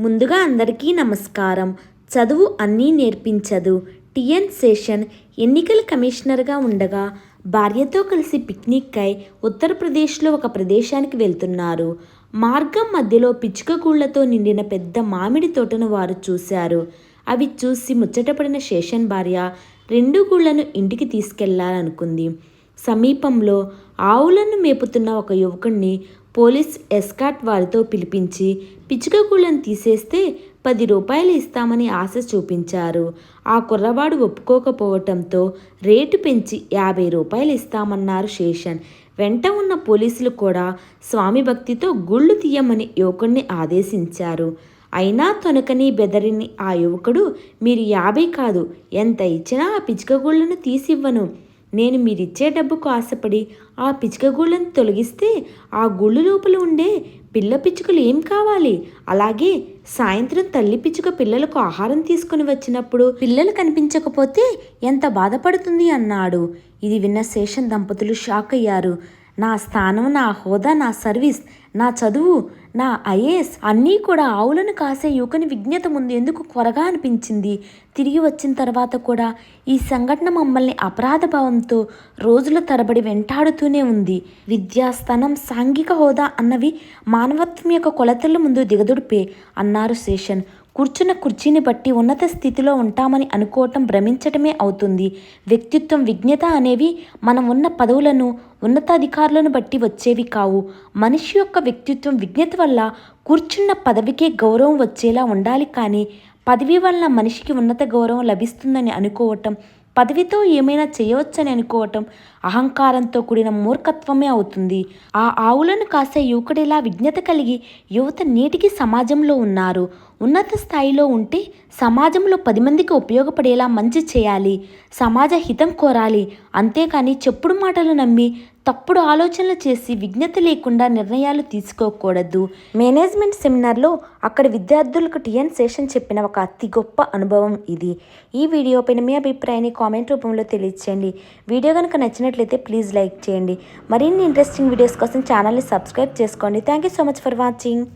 ముందుగా అందరికీ నమస్కారం. చదువు అన్నీ నేర్పించదు. టిఎన్ శేషన్ ఎన్నికల కమిషనర్గా ఉండగా భార్యతో కలిసి పిక్నిక్కై ఉత్తరప్రదేశ్లో ఒక ప్రదేశానికి వెళ్తున్నారు. మార్గం మధ్యలో పిచ్చుకగూళ్ళతో నిండిన పెద్ద మామిడి తోటను వారు చూశారు. అవి చూసి ముచ్చటపడిన శేషన్ భార్య రెండు గుళ్ళను ఇంటికి తీసుకెళ్ళాలనుకుంది. సమీపంలో ఆవులను మేపుతున్న ఒక యువకుణ్ణి పోలీస్ ఎస్కాట్ వారితో పిలిపించి పిచ్చుకగూళ్ళను తీసేస్తే పది రూపాయలు ఇస్తామని ఆశ చూపించారు. ఆ కుర్రవాడు ఒప్పుకోకపోవటంతో రేటు పెంచి యాభై రూపాయలు ఇస్తామన్నారు శేషన్. వెంట ఉన్న పోలీసులు కూడా స్వామి భక్తితో గుళ్ళు తీయమని యువకుణ్ణి ఆదేశించారు. అయినా తొనకని బెదరిని ఆ యువకుడు మీరు యాభై కాదు ఎంత ఇచ్చినా ఆ పిచ్చుకగూళ్ళను తీసివ్వను. నేను మీరిచ్చే డబ్బుకు ఆశపడి ఆ పిచ్చుక గూళ్ళను తొలగిస్తే ఆ గుళ్ళు లోపల ఉండే పిల్ల పిచ్చుకలు ఏం కావాలి? అలాగే సాయంత్రం తల్లి పిచ్చుక పిల్లలకు ఆహారం తీసుకుని వచ్చినప్పుడు పిల్లలు కనిపించకపోతే ఎంత బాధపడుతుంది అన్నాడు. ఇది విన్న శేషన్ దంపతులు షాక్ అయ్యారు నా స్థానం నా హోదా నా సర్వీస్ నా చదువు నా ఐఏఎస్ అన్నీ కూడా ఆవులను కాసే యువకుని విజ్ఞత ముందు ఎందుకు కొరగా అనిపించింది? తిరిగి వచ్చిన తర్వాత కూడా ఈ సంఘటన మమ్మల్ని అపరాధ భావంతో రోజుల తరబడి వెంటాడుతూనే ఉంది. విద్యాస్థానం సాంఘిక హోదా అన్నవి మానవత్వం యొక్క కొలతల ముందు దిగదుడిపే అన్నారు శేషన్. కూర్చున్న కుర్చీని బట్టి ఉన్నత స్థితిలో ఉంటామని అనుకోవటం భ్రమించటమే అవుతుంది. వ్యక్తిత్వం విజ్ఞత అనేవి మనం ఉన్న పదవులను ఉన్నతాధికారులను బట్టి వచ్చేవి కావు. మనిషి యొక్క వ్యక్తిత్వం విజ్ఞత వల్ల కూర్చున్న పదవికే గౌరవం వచ్చేలా ఉండాలి కానీ పదవి వల్ల మనిషికి ఉన్నత గౌరవం లభిస్తుందని అనుకోవటం పదవితో ఏమైనా చేయవచ్చని అనుకోవటం అహంకారంతో కూడిన మూర్ఖత్వమే అవుతుంది. ఆ ఆవులను కాసే యువకుడిలా విజ్ఞత కలిగి యువత నేటికి సమాజంలో ఉన్నారు. ఉన్నత స్థాయిలో ఉంటే సమాజంలో పది మందికి ఉపయోగపడేలా మంచి చేయాలి. సమాజ హితం కోరాలి. అంతేకాని చెప్పుడు మాటలు నమ్మి తప్పుడు ఆలోచనలు చేసి విజ్ఞత లేకుండా నిర్ణయాలు తీసుకోకూడదు. మేనేజ్మెంట్ సెమినార్లో అక్కడ విద్యార్థులకు టిఎన్ శేషన్ చెప్పిన ఒక అతి గొప్ప అనుభవం ఇది. ఈ వీడియో పైన మీ అభిప్రాయాన్ని కామెంట్ రూపంలో తెలియచేయండి. వీడియో కనుక నచ్చినట్లయితే ప్లీజ్ లైక్ చేయండి. మరిన్ని ఇంట్రెస్టింగ్ వీడియోస్ కోసం ఛానల్ని సబ్స్క్రైబ్ చేసుకోండి. Thank you so much for watching.